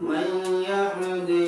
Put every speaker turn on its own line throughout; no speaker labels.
من يهده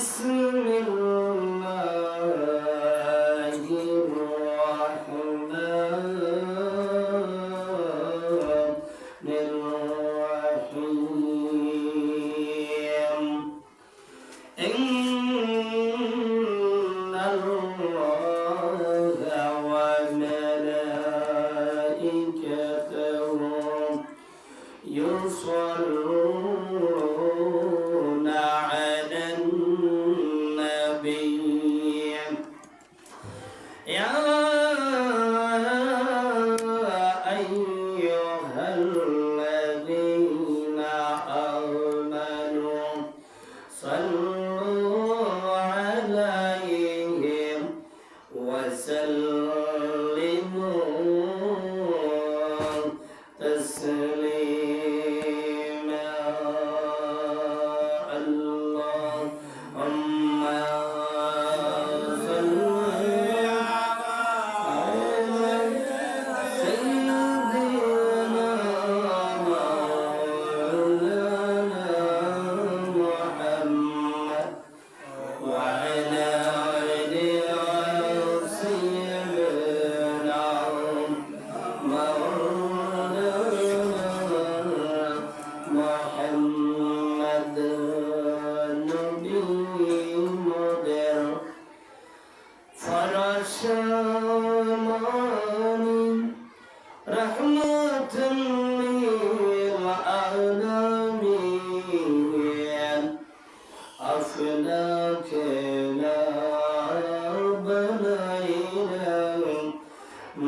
بسم الله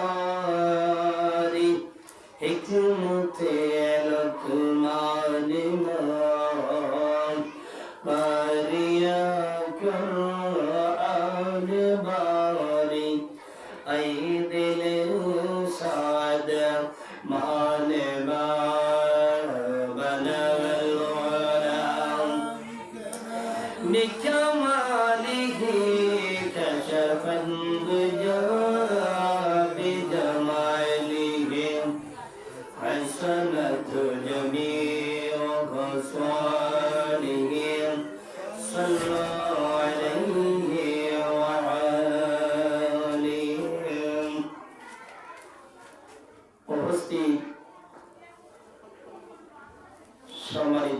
তোমারি হিকমতে লোকমান মারিয়া কোরআন বারি আই দিলে সাদ মানে بكماله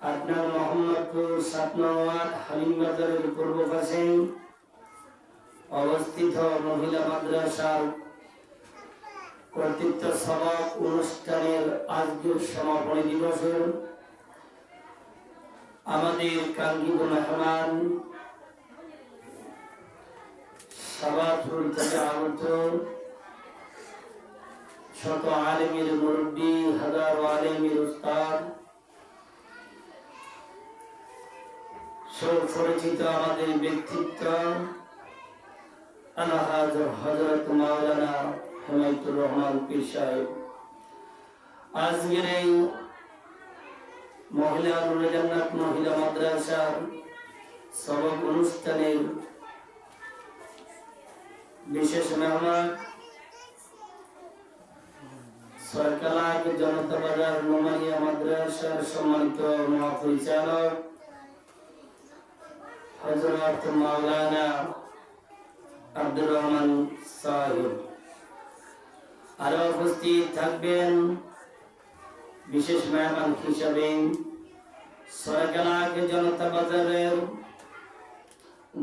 আপনার মোহাম্মদপুর সাত নম্বর হালিম বাজারের পূর্ব পাশে অবস্থিত মহিলা মাদ্রাসার কর্তৃত্ব সভক অনুষ্ঠানের আজকের সমাপনী দিবসের আমাদের কাঙ্ক্ষিত মেহমান সাবাতুল থেকে আগত শত আলেমের মুরব্বী, হাজার আলেমের উস্তাদ সুপরিচিত আমাদের ব্যক্তিত্ব হজরত মাওলানা রহমান পীর সাহেব। আজকের এই মহিলা নুরে জান্নাত মহিলা মাদ্রাসার সবক অনুষ্ঠানের বিশেষ মেহমান সরকালাক জনতা বাজার নোমানিয়া মাদ্রাসার সম্মানিত মহাপরিচালক হজরত মাওলানা আব্দুর রহমান সাহেব। আরও উপস্থিত থাকবেন বিশেষ মেহমান হিসাবে সরকালাক জনতা বাজারের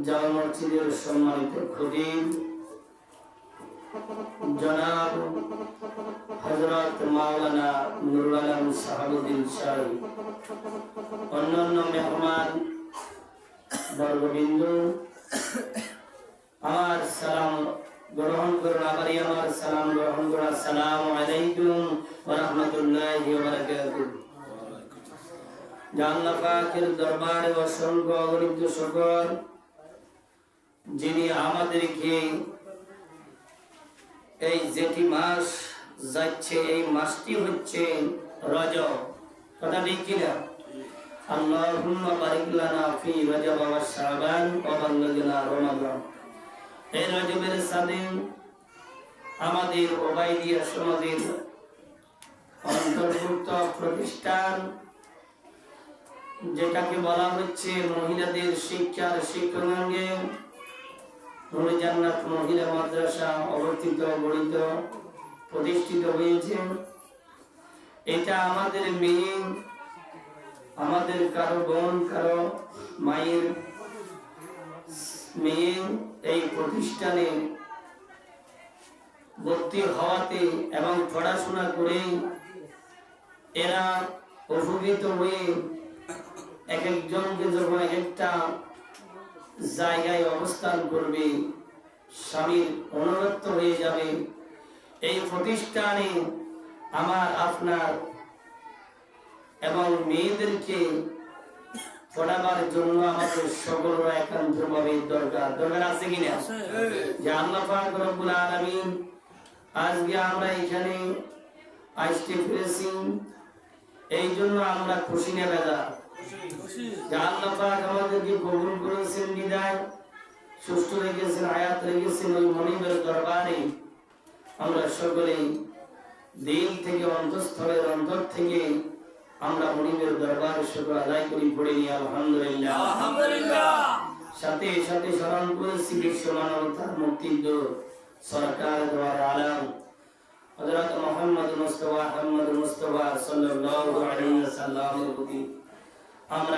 জামা মসজিদের সম্মানিত খতিব জনাব হজরত মাওলানা নুরুল আলম সাহাবুদ্দিন সাহেব অন্যান্য মেহমান বর্গবিন্দু আমার সালাম গ্রহণ করুন, আবারই আমার সালাম গ্রহণ করুন। আসসালামু আলাইকুম ওয়া রাহমাতুল্লাহি ওয়া দরবারে অসংখ্য অগণিত শুকর, যিনি আমাদেরকে এই যেটি মাস যাচ্ছে, এই মাসটি হচ্ছে রজব। কথা ঠিক কিনা? শাবান ওয়া বাল্লিগনা রমাদান। এই রজবের সাথে আমাদের ওবাইদিয়া সমাজের অন্তর্ভুক্ত প্রতিষ্ঠান, যেটাকে বলা হচ্ছে মহিলাদের শিক্ষার শিক্ষণাঙ্গে নুরে জান্নাত মহিলা মাদ্রাসা অবস্থিত গড়িত প্রতিষ্ঠিত হয়েছে। এটা আমাদের মেয়ে আমাদের কারও বোন, কারও মায়ের মেয়ে এই প্রতিষ্ঠানে ভর্তি হওয়াতে এবং পড়াশোনা করে এরা উপকৃত হয়ে এক একজনকে যখন এক একটা জায়গায় অবস্থান করবে, স্বামীর অনুরক্ত হয়ে যাবে। এই প্রতিষ্ঠানে আমার আপনার এবং মেয়েদেরকে পড়াবার জন্য আমাদের সকল একান্ত ভাবে দরকার। দরকার আছে কিনা? যে আল্লাহ পাক রব্বুল আলামিন আজকে আমরা এখানে আসতে পেরেছি। এই জন্য আমরা খুশি না বেদা যে আল্লাহ পাক আমাদেরকে কবুল করেছেন বিদায়। সুস্থ রেখেছেন আয়াত রেখেছেন ওই মনিবের দরবারে আমরা সকলেই দিল থেকে অন্তঃস্থলের অন্তর থেকে আমরা মনিবের দরবার শুক্র আদায় করি পড়ে নিয়ে আলহামদুলিল্লাহ। সাথে সাথে স্মরণ করেছি বিশ্ব মানবতার মুক্তির সরকার দ্বারা আলম। হযরত মুহাম্মদ মুস্তাফা আহমদ মুস্তাফা সাল্লাল্লাহু আলাইহি ওয়াসাল্লামের প্রতি আমরা